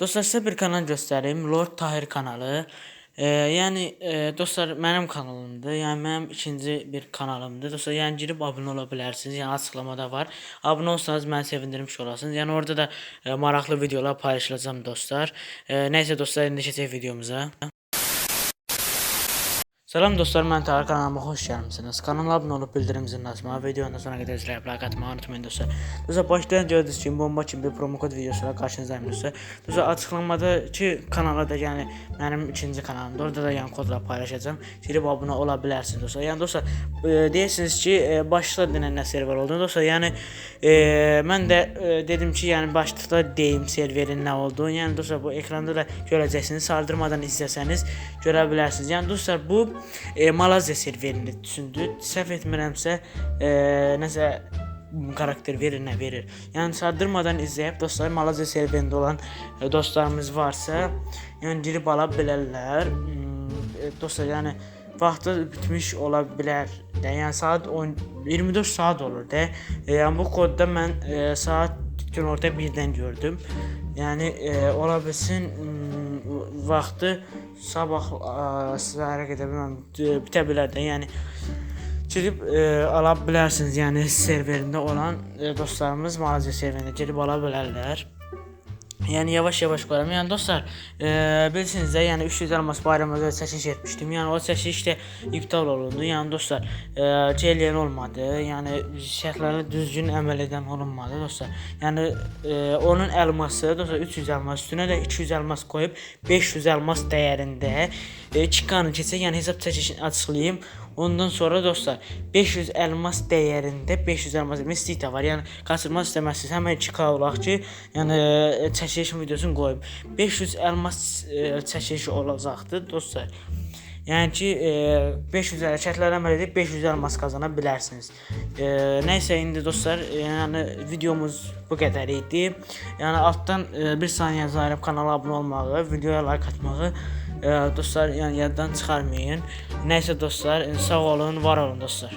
Dostlar sizə bir kanal göstərim. Lord Tahir kanalı. Ee, yəni e, dostlar mənim kanalımdır. Yəni mənim ikinci bir kanalımdır. Dostlar yəni girib abunə ola bilərsiniz. Yəni açıqlamada var. Abunə olsanız məni sevindirmiş olasınız. Yəni orada da e, maraqlı videolar paylaşılacağım dostlar. E, nəysə dostlar indi keçək videomuza. Salam dostlar, mən Tahir kanalıma xoş gəlmisiniz. Kanala abunə olub bildirim zilini açmağı, videonun sonuna qədər izləyib like atmağı unutmayın dostlar. Dostlar, başlayan gördüyünüz kimi bomba kimi bir promo kod videosuyla qarşınızdayım dostlar. Dostlar, açıqlamadakı kanala da yəni mənim ikinci kanalımdır. Orada da yəni kodla paylaşacağam. Girib abunə ola bilərsiniz dostlar. Yəni dostlar, e, deyirsiniz ki, e, başlıqda denən nə server olduğunu dostlar. Yəni e, mən də e, dedim ki, yəni başlıqda deyim serverin nə olduğunu. Yəni dostlar, bu ekranda da görəcəksiniz. Saldırmadan izləsəniz görə bilərsiniz. Yəni dostlar, bu e, Malazya serverini düşündü. Səhv etmirəmsə, e, nəsə karakter verir nə verir. Yəni sardırmadan izləyib dostlar Malazya serverində olan e, dostlarımız varsa, yəni girib ala bilərlər. Hmm, e, dostlar, yəni vaxtı bitmiş ola bilər də. Yəni saat 10 24 saat olur da. E, yəni bu kodda mən e, saat günorta 1-dən gördüm. Yəni e, ola bilsin mm, vaxtı sabah ə, sizə hərəkət edə bilməm d- bitə bilər də. Yəni girib e, ala bilərsiniz. Yəni serverində olan e, dostlarımız mağaza serverində girib ala bilərlər. Yəni yavaş-yavaş qoyuram. Yəni dostlar, e, bilirsiniz də, yəni 300 elmas bayramı özəl çəkiliş etmişdim. Yəni o çəkiliş də iptal olundu. Yəni dostlar, e, gələn olmadı. Yəni şərtlərə düzgün əməl edən olunmadı dostlar. Yəni e, onun elması dostlar 300 elmas üstünə də 200 elmas qoyub 500 elmas dəyərində e, 2 kanı keçək, yəni hesab çəkilişini açıqlayım. Ondan sonra dostlar 500 elmas dəyərində 500 elmas mistik də var. Yəni qaçırmaq istəməzsiniz. Həmin 2K olaq ki, yəni e, çəkiliş videosunu qoyub 500 elmas e, çəkilişi olacaqdı dostlar. Yəni ki, e, 500 hərəkətlərə əməl edib 500 elmas qazana bilərsiniz. E, nəysə indi dostlar, e, yəni videomuz bu qədər idi. Yəni altdan e, bir saniyə ayırıb kanala abunə olmağı, videoya like atmağı dostlar, yəni yaddan çıxarmayın. Nəysə dostlar, sağ olun, var olun dostlar.